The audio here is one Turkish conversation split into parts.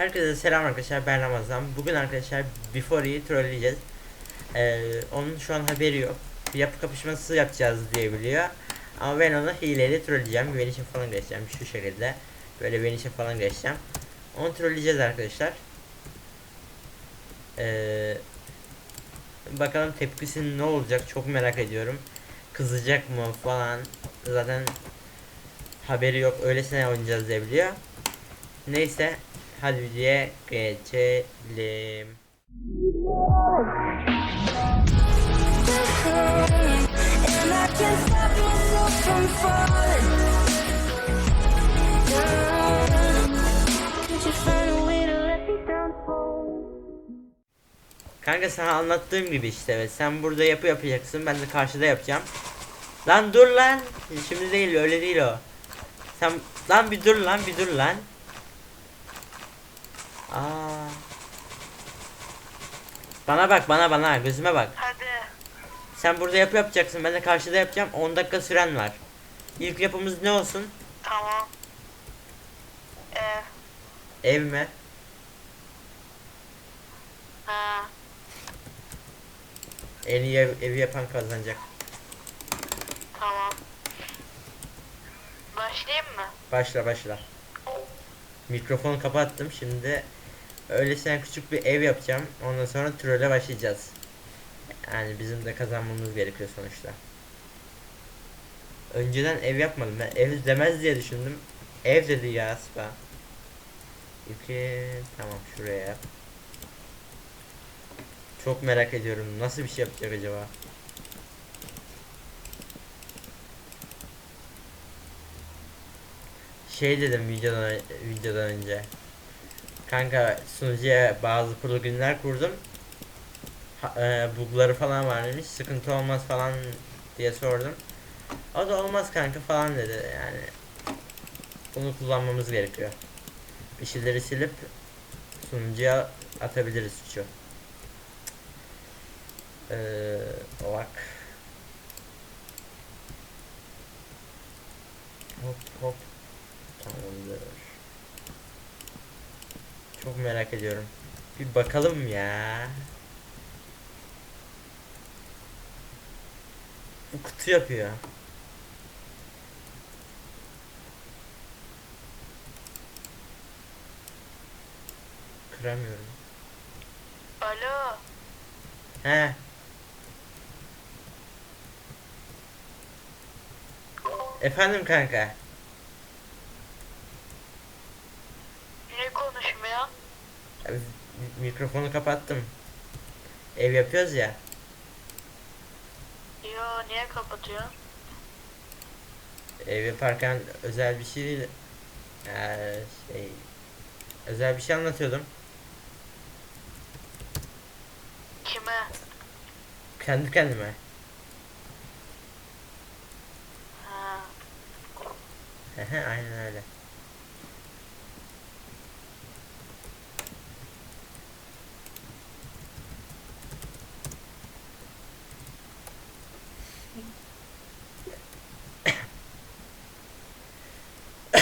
Herkese selam arkadaşlar ben Ramazan. Bugün arkadaşlar Before'yi trolleyeceğiz. Ee, onun şu an haberi yok. Yapı kapışması yapacağız diye biliyor. Ama ben onu hileyle trolleyeceğim. Veniş'e falan geçeceğim şu şekilde. Böyle Veniş'e falan geçeceğim. Onu trolleyeceğiz arkadaşlar. Ee, bakalım tepkisi ne olacak çok merak ediyorum. Kızacak mı falan. Zaten haberi yok. Öylesine oynayacağız diye biliyor. Neyse hadi videoya geçelim. Kanka sana anlattığım gibi işte evet sen burada yapı yapacaksın ben de karşıda yapacağım. Lan dur lan. Şimdi değil öyle değil o. Sen lan bir dur lan bir dur lan. Aa. Bana bak bana bana gözüme bak. Hadi. Sen burada yapı yapacaksın ben de karşıda yapacağım 10 dakika süren var. İlk yapımız ne olsun? Tamam. Ev. Ev mi? Ha. En iyi ev, evi yapan kazanacak. Tamam. Başlayayım mı? Başla başla. Mikrofonu kapattım şimdi öylesine küçük bir ev yapacağım. Ondan sonra trole başlayacağız. Yani bizim de kazanmamız gerekiyor sonuçta. Önceden ev yapmadım ben ev demez diye düşündüm. Ev dedi ya Aspa. İki tamam şuraya yap. Çok merak ediyorum nasıl bir şey yapacak acaba. Şey dedim videodan videodan önce. Kanka sunucuya bazı pluginler kurdum. Ha, e, bugları falan var demiş. Sıkıntı olmaz falan diye sordum. O da olmaz kanka falan dedi yani. Bunu kullanmamız gerekiyor. Bir şeyleri silip sunucuya atabiliriz suçu. Ee, bak. Hop hop. Tamamdır. Çok merak ediyorum. Bir bakalım ya. Bu kutu yapıyor. Kıramıyorum. Alo. He. Efendim kanka. Niye konuşmuyor? Abi, mi- Mikrofonu kapattım. Ev yapıyoruz ya. Yo niye kapatıyor? Ev yaparken özel bir şey değil. Ee, şey özel bir şey anlatıyordum. Kime? Kendi kendime. Ha. Aynen öyle.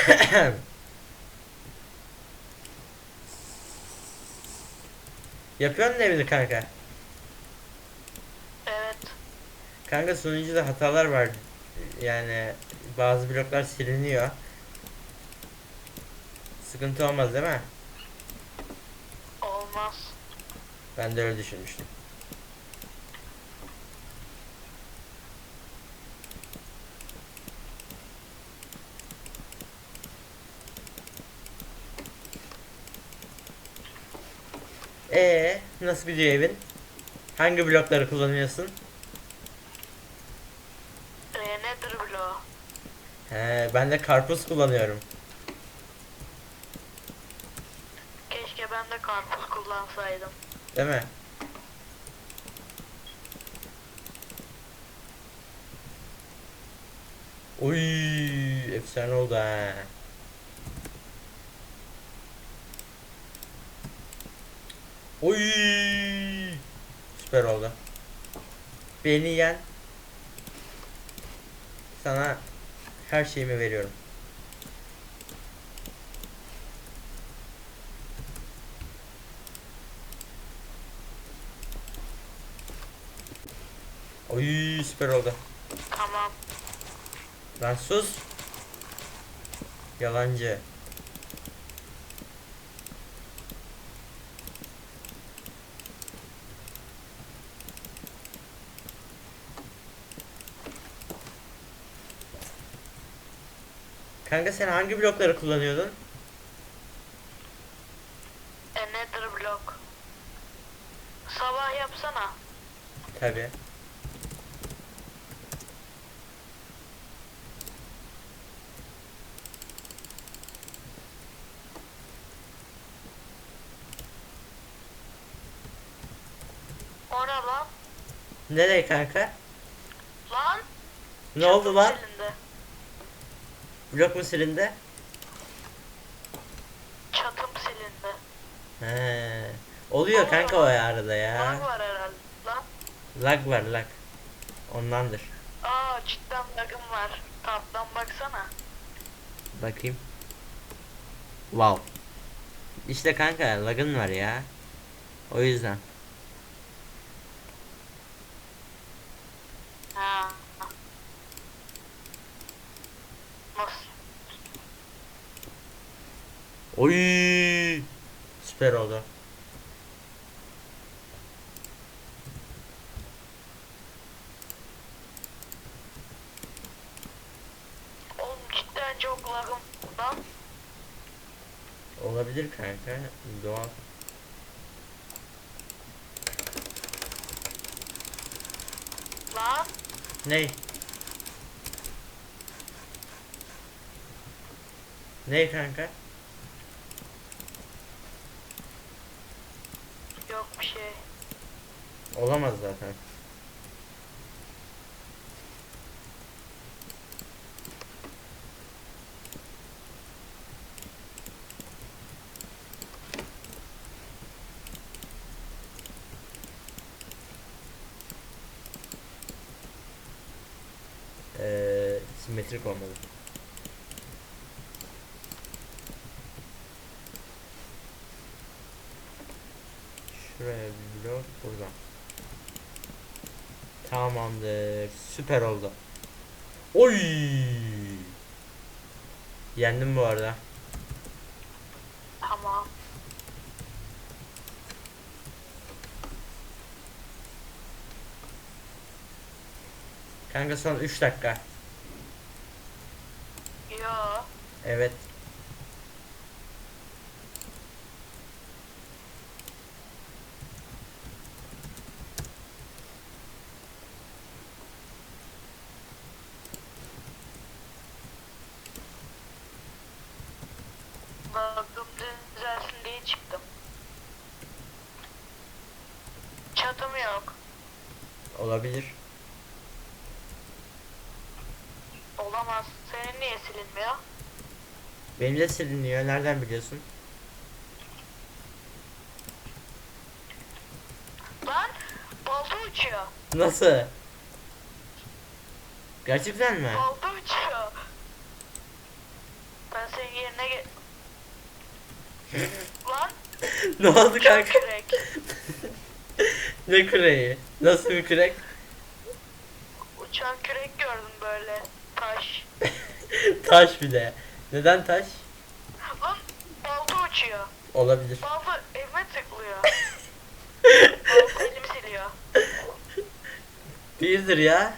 Yapıyor musun evini kanka? Evet. Kanka sunucuda hatalar var. Yani bazı bloklar siliniyor. Sıkıntı olmaz değil mi? Olmaz. Ben de öyle düşünmüştüm. Ee, nasıl gidiyor evin? Hangi blokları kullanıyorsun? E, nedir blo? He, ben de karpuz kullanıyorum. Keşke ben de karpuz kullansaydım. Değil mi? Oy, efsane oldu ha. Oy! Süper oldu. Beni yen. Sana her şeyimi veriyorum. Oy süper oldu. Tamam. Lan sus. Yalancı. Kanka sen hangi blokları kullanıyordun? E nedir blok? Sabah yapsana. Tabi. O ne lan? Nereye kanka? Lan? Ne oldu lan? silindi. Blok mu silindi? Çatım silindi. He. Oluyor kanka o arada ya. Lan var herhalde. Lan. Lag var lag. Ondandır. Aa cidden lagım var. Taptan baksana. Bakayım. Wow. İşte kanka lagın var ya. O yüzden. Ha. Nasıl? Oy! Süper oldu. Oğlum cidden çok lagım. Lan. Olabilir kanka. Doğal. Lan. Ne? Ne kanka? Yok bir şey. Olamaz zaten. Ee, simetrik olmalı. Şuraya blok buradan. Tamamdır. Süper oldu. Oy! Yendim bu arada. Tamam. Kanka son 3 dakika. Yo. Evet. Lagım düzelsin diye çıktım. Çatım yok. Olabilir. Olamaz. Senin niye silinmiyor? Benim de siliniyor. Nereden biliyorsun? Lan balta uçuyor. Nasıl? Gerçekten mi? Balta uçuyor. Ben senin yerine ge... Lan ne oldu çok kanka? kürek. ne küreği? Nasıl bir kürek? Uçan kürek gördüm böyle. Taş. taş bir de. Neden taş? Lan balta uçuyor. Olabilir. Balta evime tıklıyor. balta elimi siliyor. Değildir ya.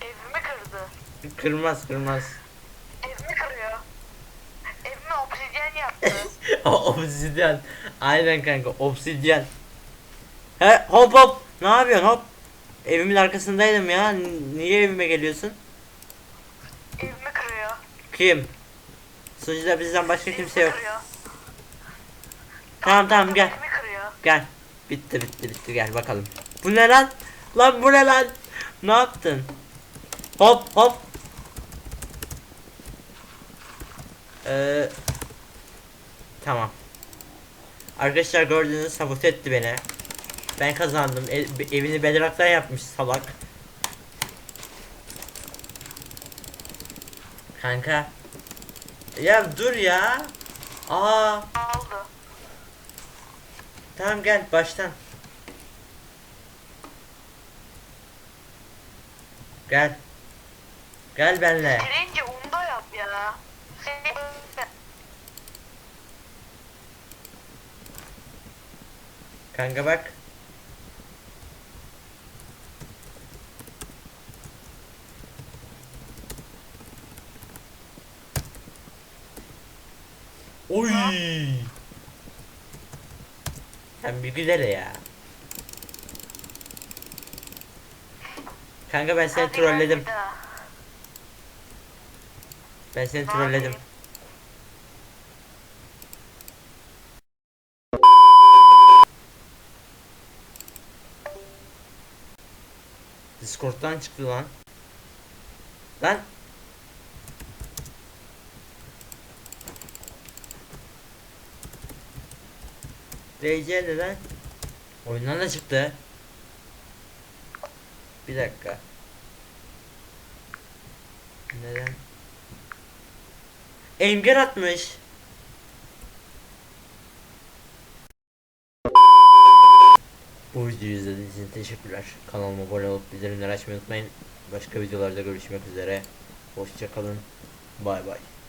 Evimi kırdı. Kırmaz kırmaz. Evimi kırıyor. Evime obsidyen yaptı. obsidyen. Aynen kanka obsidyen. He hop hop. Ne yapıyorsun hop? Evimin arkasındaydım ya. Niye evime geliyorsun? Evimi kırıyor. Kim? Sunucuda bizden başka kimse Evimi yok. kırıyor. Tamam tamam gel. Evimi kırıyor. Gel. Bitti bitti bitti gel bakalım. Bu ne lan? Lan bu ne lan? Ne yaptın? Hop hop. Ee, tamam. Arkadaşlar gördüğünüz sabote etti beni. Ben kazandım. Ev, evini bedraktan yapmış salak. Kanka. Ya dur ya. Aa. Oldu. Tamam gel baştan. Gel. Gel benle. Pirinci unda yap ya. Kanka bak. Oy. Sen bir güzel ya. Kanka ben seni trolledim. Ben seni trolledim. Discord'dan çıktı lan. Lan. DC neden? Oyundan da çıktı. Bir dakika. Neden? Engel atmış. Bu videoyu izlediğiniz için teşekkürler. Kanalıma abone olup bildirimleri açmayı unutmayın. Başka videolarda görüşmek üzere. Hoşçakalın. Bay bay.